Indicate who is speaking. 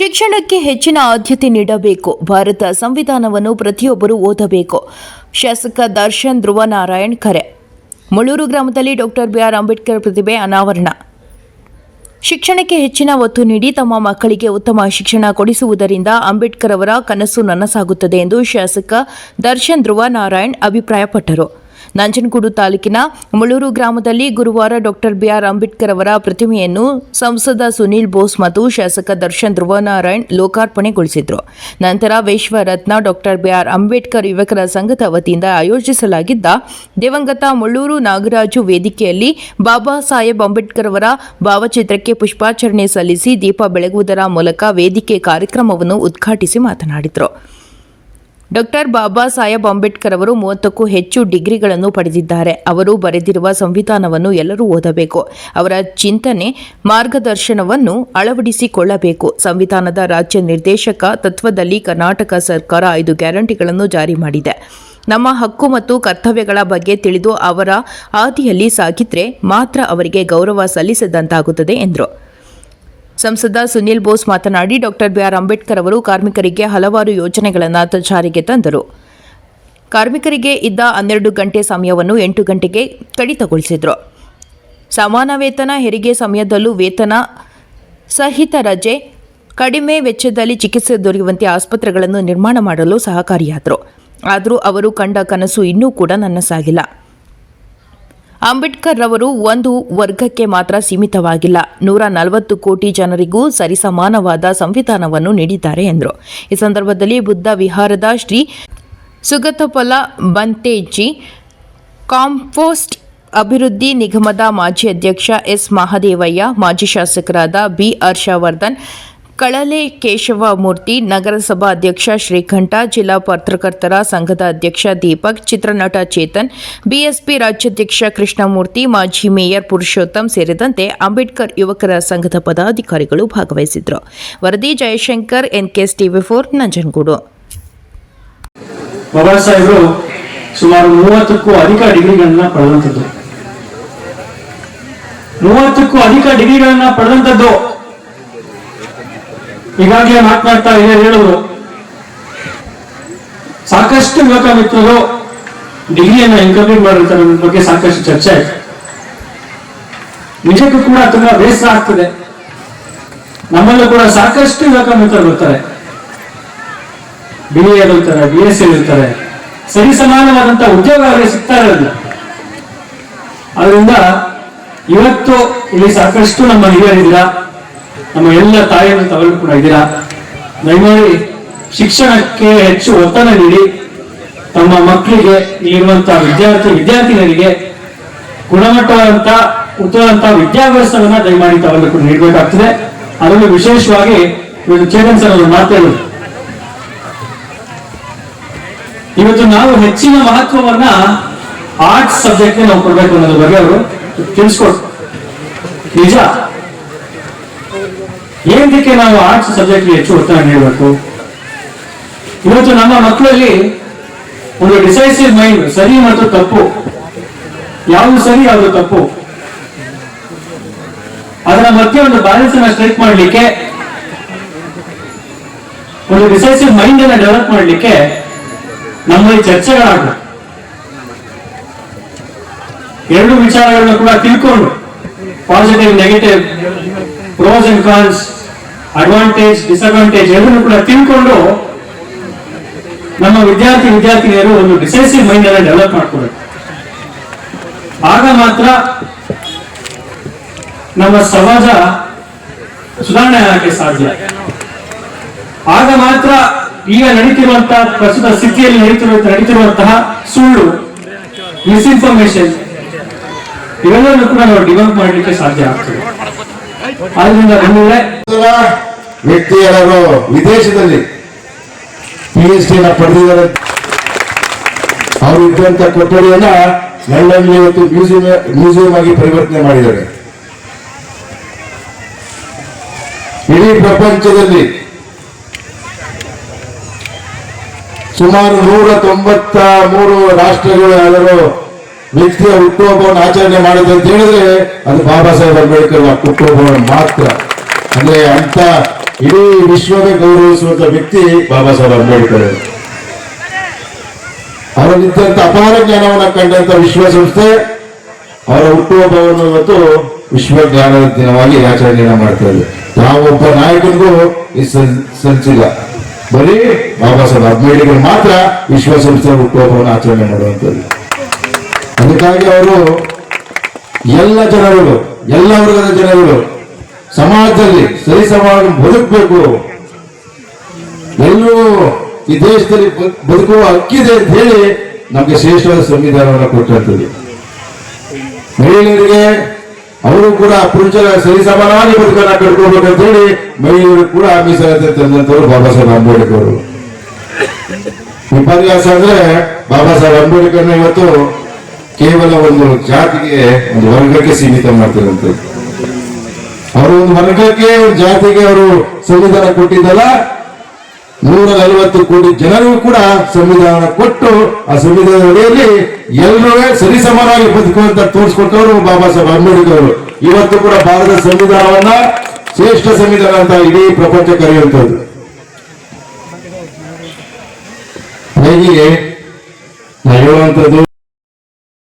Speaker 1: ಶಿಕ್ಷಣಕ್ಕೆ ಹೆಚ್ಚಿನ ಆದ್ಯತೆ ನೀಡಬೇಕು. ಭಾರತ ಸಂವಿಧಾನವನ್ನು ಪ್ರತಿಯೊಬ್ಬರು ಓದಬೇಕು. ಶಾಸಕ ದರ್ಶನ್ ಧ್ರುವನಾರಾಯಣ್ ಕರೆ. ಮುಳೂರು ಗ್ರಾಮದಲ್ಲಿ ಡಾಕ್ಟರ್ ಬಿಆರ್ ಅಂಬೇಡ್ಕರ್ ಪ್ರತಿಭೆ ಅನಾವರಣ. ಶಿಕ್ಷಣಕ್ಕೆ ಹೆಚ್ಚಿನ ಒತ್ತು ನೀಡಿ ತಮ್ಮ ಮಕ್ಕಳಿಗೆ ಉತ್ತಮ ಶಿಕ್ಷಣ ಕೊಡಿಸುವುದರಿಂದ ಅಂಬೇಡ್ಕರ್ ಅವರ ಕನಸು ನನಸಾಗುತ್ತದೆ ಎಂದು ಶಾಸಕ ದರ್ಶನ್ ಧ್ರುವ ನಾರಾಯಣ್ ಅಭಿಪ್ರಾಯಪಟ್ಟರು. ನಂಜನಗೂಡು ತಾಲೂಕಿನ ಮುಳೂರು ಗ್ರಾಮದಲ್ಲಿ ಗುರುವಾರ ಡಾಕ್ಟರ್ ಬಿಆರ್ ಅಂಬೇಡ್ಕರ್ ಅವರ ಪ್ರತಿಮೆಯನ್ನು ಸಂಸದ ಸುನೀಲ್ ಬೋಸ್ ಮತ್ತು ಶಾಸಕ ದರ್ಶನ್ ಧ್ರುವನಾರಾಯಣ್ ಲೋಕಾರ್ಪಣೆಗೊಳಿಸಿದರು. ನಂತರ ವಿಶ್ವರತ್ನ ಡಾಕ್ಟರ್ ಬಿಆರ್ ಅಂಬೇಡ್ಕರ್ ಯುವಕರ ಸಂಘದ ವತಿಯಿಂದ ಆಯೋಜಿಸಲಾಗಿದ್ದ ದಿವಂಗತ ಮುಳ್ಳೂರು ನಾಗರಾಜು ವೇದಿಕೆಯಲ್ಲಿ ಬಾಬಾ ಸಾಹೇಬ್ ಅಂಬೇಡ್ಕರ್ ಅವರ ಭಾವಚಿತ್ರಕ್ಕೆ ಪುಷ್ಪಾಚರಣೆ ಸಲ್ಲಿಸಿ ದೀಪ ಬೆಳಗುವುದರ ಮೂಲಕ ವೇದಿಕೆ ಕಾರ್ಯಕ್ರಮವನ್ನು ಉದ್ಘಾಟಿಸಿ ಮಾತನಾಡಿದರು. ಡಾಕ್ಟರ್ ಬಾಬಾ ಸಾಹೇಬ್ ಅಂಬೇಡ್ಕರ್ ಅವರು ಮೂವತ್ತಕ್ಕೂ ಹೆಚ್ಚು ಡಿಗ್ರಿಗಳನ್ನು ಪಡೆದಿದ್ದಾರೆ. ಅವರು ಬರೆದಿರುವ ಸಂವಿಧಾನವನ್ನು ಎಲ್ಲರೂ ಓದಬೇಕು. ಅವರ ಚಿಂತನೆ, ಮಾರ್ಗದರ್ಶನವನ್ನು ಅಳವಡಿಸಿಕೊಳ್ಳಬೇಕು. ಸಂವಿಧಾನದ ರಾಜ್ಯ ನಿರ್ದೇಶಕ ತತ್ವದಲ್ಲಿ ಕರ್ನಾಟಕ ಸರ್ಕಾರ ಐದು ಗ್ಯಾರಂಟಿಗಳನ್ನು ಜಾರಿ ಮಾಡಿದೆ. ನಮ್ಮ ಹಕ್ಕು ಮತ್ತು ಕರ್ತವ್ಯಗಳ ಬಗ್ಗೆ ತಿಳಿದು ಅವರ ಹಾದಿಯಲ್ಲಿ ಸಾಗಿದ್ರೆ ಮಾತ್ರ ಅವರಿಗೆ ಗೌರವ ಸಲ್ಲಿಸಿದಂತಾಗುತ್ತದೆ, ಎಂದರು. ಸಂಸದ ಸುನಿಲ್ ಬೋಸ್ ಮಾತನಾಡಿ ಡಾಕ್ಟರ್ ಬಿಆರ್ ಅಂಬೇಡ್ಕರ್ ಅವರು ಕಾರ್ಮಿಕರಿಗೆ ಹಲವಾರು ಯೋಜನೆಗಳನ್ನು ಜಾರಿಗೆ ತಂದರು. ಕಾರ್ಮಿಕರಿಗೆ ಇದ್ದ ಹನ್ನೆರಡು ಗಂಟೆ ಸಮಯವನ್ನು ಎಂಟು ಗಂಟೆಗೆ ಕಡಿತಗೊಳಿಸಿದರು. ಸಮಾನ ವೇತನ, ಹೆರಿಗೆ ಸಮಯದಲ್ಲೂ ವೇತನ, ಸಹಿತ ರಜೆ, ಕಡಿಮೆ ವೆಚ್ಚದಲ್ಲಿ ಚಿಕಿತ್ಸೆ ದೊರೆಯುವಂತೆ ಆಸ್ಪತ್ರೆಗಳನ್ನು ನಿರ್ಮಾಣ ಮಾಡಲು ಸಹಕಾರಿಯಾದರು. ಆದರೂ ಅವರು ಕಂಡ ಕನಸು ಇನ್ನೂ ಕೂಡ ನನಸಾಗಿಲ್ಲ ಅಂಬೇಡ್ಕರ್ ರವರು ಒಂದು ವರ್ಗಕ್ಕೆ ಮಾತ್ರ ಸೀಮಿತವಾಗಿಲ್ಲ. ನೂರ ನಲವತ್ತು ಕೋಟಿ ಜನರಿಗೂ ಸರಿಸಮಾನವಾದ ಸಂವಿಧಾನವನ್ನು ನೀಡಿದ್ದಾರೆ ಎಂದರು. ಈ ಸಂದರ್ಭದಲ್ಲಿ ಬುದ್ಧ ವಿಹಾರದ ಶ್ರೀ ಸುಗತಪಲ ಬಂತೇಜಿ, ಕಾಂಪೋಸ್ಟ್ ಅಭಿವೃದ್ಧಿ ನಿಗಮದ ಮಾಜಿ ಅಧ್ಯಕ್ಷ ಎಸ್ ಮಹಾದೇವಯ್ಯ, ಮಾಜಿ ಶಾಸಕರಾದ ಬಿ ಹರ್ಷವರ್ಧನ್ ಕಳಲೆ ಕೇಶವ ಮೂರ್ತಿ ನಗರಸಭಾ ಅಧ್ಯಕ್ಷ ಶ್ರೀಕಂಠ ಜಿಲ್ಲಾ ಪತ್ರಕರ್ತರ ಸಂಘದ ಅಧ್ಯಕ್ಷ ದೀಪಕ್, ಚಿತ್ರನಟ ಚೇತನ್, ಬಿಎಸ್ಪಿ ರಾಜ್ಯಾಧ್ಯಕ್ಷ ಕೃಷ್ಣಮೂರ್ತಿ, ಮಾಜಿ ಮೇಯರ್ ಪುರುಷೋತ್ತಮ್ ಸೇರಿದಂತೆ ಅಂಬೇಡ್ಕರ್ ಯುವಕರ ಸಂಘದ ಪದಾಧಿಕಾರಿಗಳು ಭಾಗವಹಿಸಿದ್ರು ವರದಿ Jayashankar, NKS TV four, Nanjangud.
Speaker 2: ಸುಮಾರು ಮೂವತ್ತಕ್ಕೂ ಅಧಿಕ ಡಿಗ್ರಿಗಳನ್ನ ಪಡೆದಂಥದ್ದು. ಮೂವತ್ತಕ್ಕೂ ಅಧಿಕ ಡಿಗ್ರಿಗಳನ್ನ ಪಡೆದಂಥದ್ದು. ಈಗಾಗಲೇ ಮಾತನಾಡ್ತಾ ಇದೆ ಹೇಳಿದ್ರು ಸಾಕಷ್ಟು ಯುವಕ ಮಿತ್ರರು ಡಿಗ್ರಿಯನ್ನು ಇನ್ಕಂಪ್ಲೀಟ್ ಮಾಡಿರುತ್ತೆ ನನ್ನ ಬಗ್ಗೆ ಸಾಕಷ್ಟು ಚರ್ಚೆ ಆಯ್ತು. ನಿಜಕ್ಕೂ ಕೂಡ ತುಂಬಾ ಬೇಸರ ಆಗ್ತದೆ. ನಮ್ಮಲ್ಲೂ ಕೂಡ ಸಾಕಷ್ಟು ಯುವಕ ಮಿತ್ರರು ಬರ್ತಾರೆ. ಬಿ ಎಲ್ ಇರ್ತಾರೆ ಬಿ ಎಸ್ ಎಲ್ ಇರ್ತಾರೆ. ಸರಿ ಸಮಾನವಾದಂತಹ ಉದ್ಯೋಗ ಅವರಿಗೆ ಸಿಗ್ತಾ ಇರೋದಿಲ್ಲ. ಅದರಿಂದ ಇವತ್ತು ಇಲ್ಲಿ ಸಾಕಷ್ಟು ನಮ್ಮ ಹಿರಿಯರಿದ್ದೀರಾ? ನಮ್ಮ ಎಲ್ಲ ತಾಯಿಯನ್ನು ತಗೊಂಡು ಕೂಡ ಇದ್ದೀರಾ ದಯಮಾಡಿ ಶಿಕ್ಷಣಕ್ಕೆ ಹೆಚ್ಚು ಒತ್ತಡ ನೀಡಿ. ತಮ್ಮ ಮಕ್ಕಳಿಗೆ ಇಲ್ಲಿರುವಂತ ವಿದ್ಯಾರ್ಥಿ, ವಿದ್ಯಾರ್ಥಿಗಳಿಗೆ ಗುಣಮಟ್ಟವಾದಂತ ಉತ್ತಮವಾದಂತಹ ವಿದ್ಯಾಭ್ಯಾಸವನ್ನ ದಯಮಾಡಿ ತಾವೆಲ್ಲರೂ ಕೂಡ ನೀಡಬೇಕಾಗ್ತದೆ. ಅದರಲ್ಲೂ ವಿಶೇಷವಾಗಿ ಇವತ್ತು ಚೇತನ್ ಸರ್ ಅವರು ಮಾತಾಡಿದ್ರು ಇವತ್ತು ನಾವು ಹೆಚ್ಚಿನ ಮಹತ್ವವನ್ನ ಆರ್ಟ್ಸ್ ಸಬ್ಜೆಕ್ಟ್ ನಾವು ಕೊಡ್ಬೇಕು ಅನ್ನೋದ್ರ ಬಗ್ಗೆ ಅವರು ತಿಳಿಸ್ಕೊಡ್ತಾರೆ ನಿಜ? ಏನಕ್ಕೆ ನಾವು ಆರ್ಟ್ಸ್ ಸಬ್ಜೆಕ್ಟ್ ಹೆಚ್ಚು ಒತ್ತಡ ನೀಡಬೇಕು? ಇವತ್ತು ನಮ್ಮ ಮಕ್ಕಳಲ್ಲಿ ಒಂದು ಡಿಸೈಸಿವ್ ಮೈಂಡ್ ಸರಿ ಮತ್ತು ತಪ್ಪು. ಯಾವುದು ಸರಿ, ಯಾವುದು ತಪ್ಪು? ಅದರ ಮಧ್ಯೆ ಒಂದು ಬ್ಯಾಲೆನ್ಸ್ ಅನ್ನ ಸ್ಟ್ರೈಕ್ ಮಾಡಲಿಕ್ಕೆ, ಒಂದು ಡಿಸೈಸಿವ್ ಮೈಂಡ್ ಅನ್ನ ಡೆವಲಪ್ ಮಾಡಲಿಕ್ಕೆ ನಮ್ಮಲ್ಲಿ ಚರ್ಚೆಗಳಾಗಬೇಕು. ಎರಡು ವಿಚಾರಗಳನ್ನು ಕೂಡ ತಿಳ್ಕೊಂಡು positive negative pros and cons advantage disadvantage ಎಲ್ಲರೂ ಕೂಡ ತಿಳ್ಕೊಂಡು ನಮ್ಮ ವಿದ್ಯಾರ್ಥಿ, ವಿದ್ಯಾರ್ಥಿನಿಯರು ಒಂದು ಡಿಸೈಸಿವ್ ಮೈಂಡ್ ಅನ್ನು ಡೆವಲಪ್ ಮಾಡ್ಕೊಬೇಕು. ಆಗ ಮಾತ್ರ ನಮ್ಮ ಸಮಾಜ ಸುಧಾರಣೆ ಆಗಕ್ಕೆ ಸಾಧ್ಯ. ಆಗ ಮಾತ್ರ ಈಗ ನಡೀತಿರುವಂತಹ ಪ್ರಸ್ತುತ ಸ್ಥಿತಿಯಲ್ಲಿ ನಡೀತಿರುವ, ನಡೀತಿರುವಂತಹ ಸುಳ್ಳು ಮಿಸ್ಇನ್ಫಾರ್ಮೇಶನ್ ಇವೆಲ್ಲವನ್ನು ಕೂಡ ನಾವು ಡಿವಲಪ್ ಮಾಡಲಿಕ್ಕೆ ಸಾಧ್ಯ ಆಗ್ತದೆ.
Speaker 3: ವ್ಯಕ್ತಿಯರು ವಿದೇಶದಲ್ಲಿ ಪಿ ಎಚ್ ಡಿ ಪಡೆದಿದ್ದಾರೆ. ಅವರು ಇದ್ದಂತ ಕೊಠಡಿಯನ್ನ ಲಂಡನ್ ಇವತ್ತು ಮ್ಯೂಸಿಯಂ ಮ್ಯೂಸಿಯಂ ಆಗಿ ಪರಿವರ್ತನೆ ಮಾಡಿದ್ದಾರೆ. ಇಡೀ ಪ್ರಪಂಚದಲ್ಲಿ ಸುಮಾರು ನೂರ ತೊಂಬತ್ತ ಮೂರು ರಾಷ್ಟ್ರಗಳು ಯಾರು ವ್ಯಕ್ತಿಯ ಹುಟ್ಟುಹಬ್ಬವನ್ನು ಆಚರಣೆ ಮಾಡಿದೆ ಅಂತ ಹೇಳಿದ್ರೆ ಅದು ಬಾಬಾ ಸಾಹೇಬ್ ಅಂಬೇಡ್ಕರ್ ಹುಟ್ಟುಹಬ್ಬವನ್ನು ಮಾತ್ರ. ಅಂದ್ರೆ ಅಂತ ಇಡೀ ವಿಶ್ವವೇ ಗೌರವಿಸುವಂತ ವ್ಯಕ್ತಿ ಬಾಬಾ ಸಾಹೇಬ್ ಅಂಬೇಡ್ಕರ್ ಅವರು. ಅವರಲ್ಲಿದ್ದಂತ ಅಪಾರ ಜ್ಞಾನವನ್ನು ಕಂಡಂತ ವಿಶ್ವಸಂಸ್ಥೆ, ಅವರ ಹುಟ್ಟುಹಬ್ಬವನ್ನು ಇವತ್ತು ವಿಶ್ವ ಜ್ಞಾನದ ದಿನವಾಗಿ ಆಚರಣೆಯನ್ನು ಮಾಡ್ತಾ ಇದೆ. ಯಾವೊಬ್ಬ ನಾಯಕನಿಗೂ ಈ ಸಂಚಿಲ್ಲ. ಬರೀ ಬಾಬಾ ಸಾಹೇಬ್ ಅಂಬೇಡ್ಕರ್ ಮಾತ್ರ ವಿಶ್ವಸಂಸ್ಥೆ ಹುಟ್ಟುಹಬ್ಬವನ್ನು ಆಚರಣೆ ಮಾಡುವಂಥದ್ದು. ಅದಕ್ಕಾಗಿ ಅವರು ಎಲ್ಲ ಜನಗಳು ಎಲ್ಲ ವರ್ಗದ ಜನಗಳು ಸಮಾಜದಲ್ಲಿ ಸರಿ ಸಮಾಜ ಬದುಕಬೇಕು. ಎಲ್ಲರೂ ಈ ದೇಶದಲ್ಲಿ ಬದುಕುವ ಹಕ್ಕಿದೆ ಅಂತ ಹೇಳಿ ನಮಗೆ ಶ್ರೇಷ್ಠವಾದ ಸಂವಿಧಾನವನ್ನು ಕೊಟ್ಟಿರ್ತದೆ ಮಹಿಳೆಯರಿಗೆ ಅವರು ಕೂಡ ಪುರುಷರ ಸರಿ ಸಮಾನವಾಗಿ ಬದುಕನ್ನ ಕಟ್ಕೋಬೇಕಂತ ಹೇಳಿ ಮಹಿಳೆಯರು ಕೂಡ ಮೀಸಲಾತಿ ತಂದಂತವರು ಬಾಬಾ ಸಾಹೇಬ್ ಅಂಬೇಡ್ಕರ್ ವಿಪರ್ಯಾಸ ಅಂದ್ರೆ ಬಾಬಾ ಸಾಹೇಬ್ ಅಂಬೇಡ್ಕರ್ನ ಇವತ್ತು ಕೇವಲ ಒಂದು ಜಾತಿಗೆ ಒಂದು ವರ್ಗಕ್ಕೆ ಸೀಮಿತ ಮಾಡ್ತಿರಂತೆ ಅವರು ಒಂದು ವರ್ಗಕ್ಕೆ ಜಾತಿಗೆ ಅವರು ಸಂವಿಧಾನ ಕೊಟ್ಟಿದ್ದಲ್ಲ ನೂರ ನಲವತ್ತು ಕೋಟಿ ಜನರಿಗೂ ಕೂಡ ಸಂವಿಧಾನ ಕೊಟ್ಟು ಆ ಸಂವಿಧಾನದ ಅಡಿಯಲ್ಲಿ ಎಲ್ಲರೂ ಸರಿಸಮಾನವಾಗಿ ಬದುಕುವಂತ ತೋರಿಸ್ಕೊಟ್ಟವರು ಬಾಬಾ ಸಾಹೇಬ್ ಅಂಬೇಡ್ಕರ್ ಅವರು. ಇವತ್ತು ಕೂಡ ಭಾರತ ಸಂವಿಧಾನವನ್ನ ಶ್ರೇಷ್ಠ ಸಂವಿಧಾನ ಅಂತ ಇಡೀ ಪ್ರಪಂಚ ಕರೆಯುವಂಥದ್ದು. ಹೀಗೆ ಹೇಳುವಂಥದ್ದು